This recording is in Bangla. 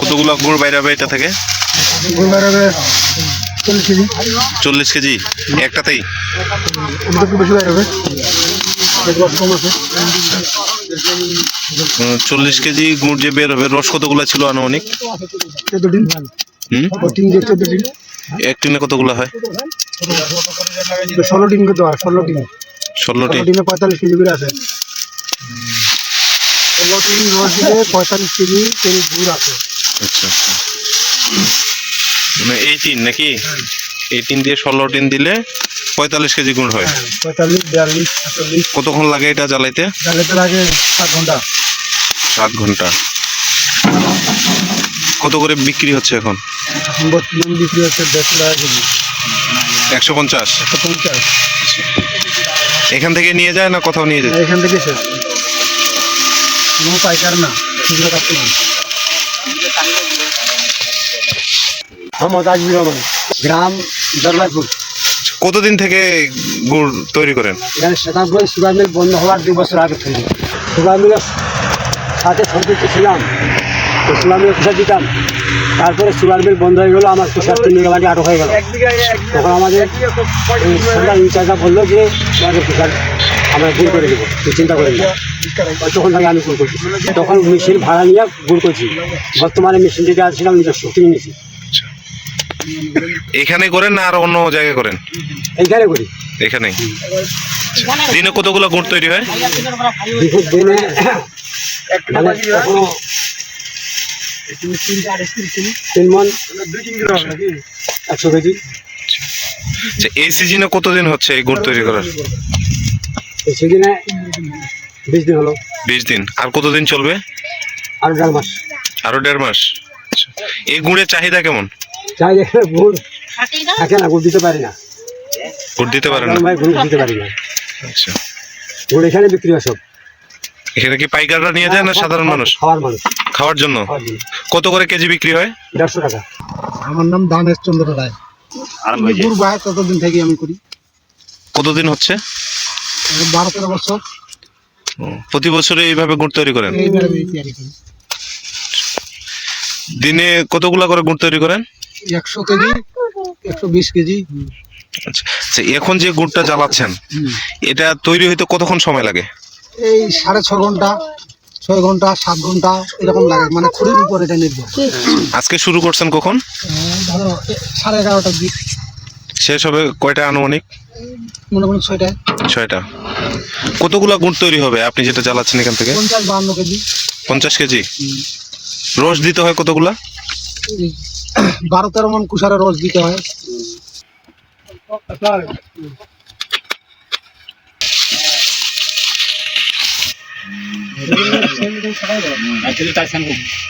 কতগুলো গুড় বাইরে হবে এটা থেকে? চল্লিশ কেজি। চল্লিশ কেজি? একটাতেই? একটু বেশি বাইরে হবে। চল্লিশ কেজি গুড় যে বের হবে রস কতগুলো ছিল আনুমানিক? চোদ্দ দিন হুম? চোদ্দ দিন এক টিনে কতগুলো হয়? ষোলো টিন কত হয় ষোলো টিন। ষোলো টিনে। পঁয়তাল্লিশ কেজি করে আছে। ষোলো টিন রস দিলে পঁয়তাল্লিশ কেজি তেল গুড় আছে। আচ্ছা আচ্ছা। মানে এই টিন নাকি? এই টিন দিয়ে ষোলো টিন দিলে পঁয়তাল্লিশ কেজি গুড় হয়। হ্যাঁ, পঁয়তাল্লিশ বিয়াল্লিশ সাতচল্লিশ। কতক্ষণ লাগে এটা জ্বালাইতে? জ্বালাতে লাগে সাত ঘণ্টা। সাত ঘণ্টা। কত করে বিক্রি হচ্ছে এখন? বর্তমান বিক্রি হচ্ছে দেড়শো টাকা কেজি। একশো পঞ্চাশ? একশো পঞ্চাশ। এখান থেকে নিয়ে যায় না কোথাও নিয়ে যায়? এখান থেকে শেষ। কোনো পাইকার না খুচরো কাটতে না মোহাম্মদ আজমির রহমান গ্রাম দরবারপুর কতদিন থেকে গুড় তৈরি করেন? এখানে শতাব্দী সুগার মিল বন্ধ হওয়ার দু বছর আগে থেকে। সুগার মিলের সাথে সম্পৃক্ত ছিলাম। তো সুগার মিলের দিতাম তারপরে সুগার মিল বন্ধ হয়ে গেলো আমার পেশার তিন বিঘা মাটি আটক হয়ে গেল। তখন আমাদের সরকার ইনচার্জা বলল যে আমাদের পেশার আমরা গুড় করে দেবো তুই চিন্তা করে না। তখন থেকে আমি গুড় করছি। তখন মেশিন ভাড়া নিয়ে গুড় করছি। বর্তমানে মেশিন যেটা আসছিলাম নিজস্ব কিনে নিয়েছি এখানে করেন না আর অন্য জায়গায় করেন? এইখানে করি। এখানেই দিনে কতগুলো গুড় তৈরি হয়? দিনে মানে তিন মন। একশো কেজি। আচ্ছা, এই সিজনে কতদিন হচ্ছে এই গুড় তৈরি করার? এই বিশ দিন হলো। বিশ দিন। আর কতদিন চলবে? আরও দেড় মাস। আরও দেড় মাস? আচ্ছা। এই গুড়ের চাহিদা কেমন? চাই গুড় থাকে না গুড় দিতে পারি না। গুড় দিতে পারেন না? গুড় দিতে পারি না। আচ্ছা। গুড় এখানে বিক্রি হয় সব। এখানে কি পাইকাররা নিয়ে যায় না সাধারণ মানুষ? খাওয়ার মানুষ। খাওয়ার জন্য? কত করে কেজি বিক্রি হয়? দেড়শো টাকা। আমার নাম দানেশ চন্দ্র রায়। গুড় ততদিন থেকে আমি করি। কতদিন হচ্ছে? বারো তেরো বছর। প্রতি বছরে এইভাবে গুড় তৈরি করেন? দিনে কতগুলা করে গুড় তৈরি করেন? একশো কেজি একশো বিশ কেজি। আচ্ছা আচ্ছা, এখন যে গুড়টা জ্বালাচ্ছেন এটা তৈরি হইতে কতক্ষণ সময় লাগে? এই সাড়ে ছ ঘণ্টা ছয় ঘণ্টা সাত ঘণ্টা এরকম লাগে। মানে খুঁড়ির উপর এটা নির্ভর। আজকে শুরু করছেন কখন? ধরো সাড়ে এগারোটার দিক। শেষ হবে কয়টা আনুমানিক? মনে করুন ছয়টায় ছয়টা। কতগুলা গুড় তৈরি হবে আপনি যেটা জ্বালাচ্ছেন এখান থেকে? পঞ্চাশ বান্ন কেজি। পঞ্চাশ কেজি? রস দিতে হয় কতগুলা? বারো তেরো মন কুষারের রস দিতে হয়। 今天今都吃好多了。哎带三个